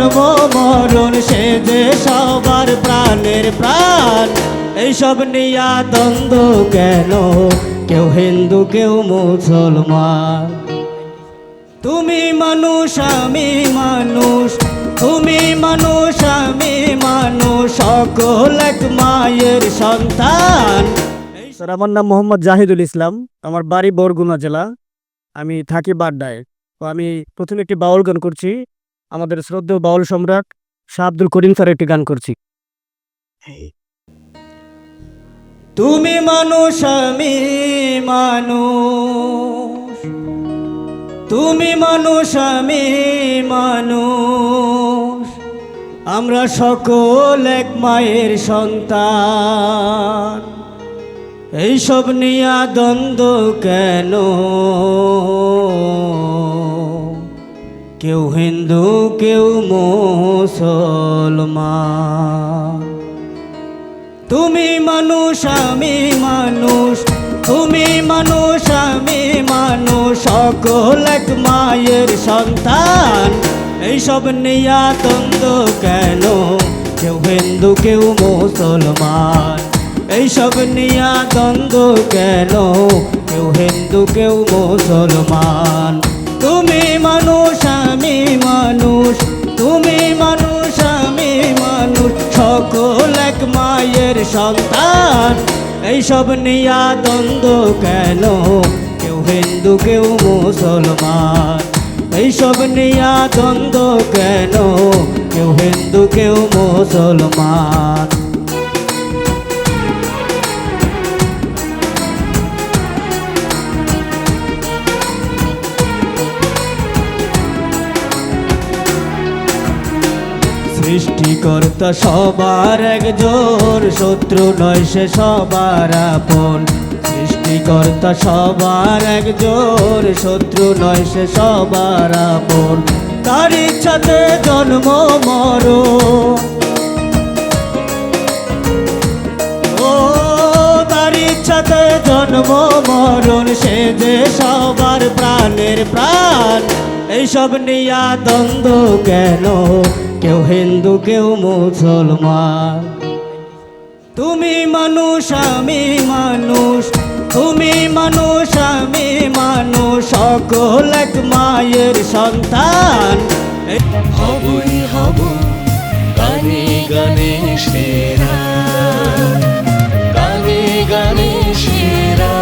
জন্ম মরণ, সে যে সবার প্রাণের প্রাণ। এইসব নিয়া দ্বন্দ্ব কেন? কেউ হিন্দু, কেউ মুসলমান। তুমি মানুষ, আমি মানুষ। তুমি মানুষ, আমি মানুষ। সকল এক মায়ের সন্তান। স্যার, আমার নাম মোহাম্মদ জাহিদুল ইসলাম। আমার বাড়ি বরগুনা জেলা। আমি থাকি বাড্ডায়। তো আমি প্রথমে একটি বাউল গান করছি। আমাদের শ্রদ্ধেয় বাউল সম্রাট শাহ আব্দুল করিম স্যার একটি গান করছি। তুমি মানুষ, আমি মানুষ। তুমি মানুষ, আমি মানুষ। আমরা সকল এক মায়ের সন্তান। এইসব নিয়া দ্বন্দ্ব কেন? কেউ হিন্দু, কেউ মুসলমান। তুমি মানুষ, আমি মানুষ, তুমি মানুষ, আমি মানুষ, সকল এক মায়ের সন্তান। এইসব নিয়া দ্বন্দ্ব কেন? কেউ হিন্দু, কেউ মুসলমান। এইসব নিয়া দ্বন্দ্ব কেন? কেউ হিন্দু, কেউ মুসলমান। তুমি মানুষ মানুষ, তুমি মানুষ, আমি মানুষ, সকল এক মায়ের সন্তান। এইসব নিয়া দ্বন্দ্ব কেন? কেউ হিন্দু, কেউ মুসলমান। এইসব নিয়া দ্বন্দ্ব কেন? কেউ হিন্দু, কেউ মুসলমান। সৃষ্টিকর্তা সবার একজন শত্রু নয় সে সবার আপন। সৃষ্টিকর্তা সবার একজন শত্রু নয় সে সবার আপন। তার ইচ্ছাতে জন্ম, মর। ইচ্ছাতে জন্ম, মরণ। সে যে সবার প্রাণের প্রাণ, এইসব নিয়া দ্বন্দ্ব কেন? কেউ হিন্দু, কেউ মুসলমান। তুমি মানুষ, আমি মানুষ। তুমি মানুষ, আমি মানুষ। সকল এক মায়ের সন্তান। হবই হব, গানে গানে সেরা। গানে গানে সেরা।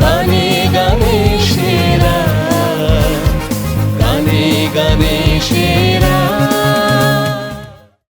গানে গানে সেরা। গানে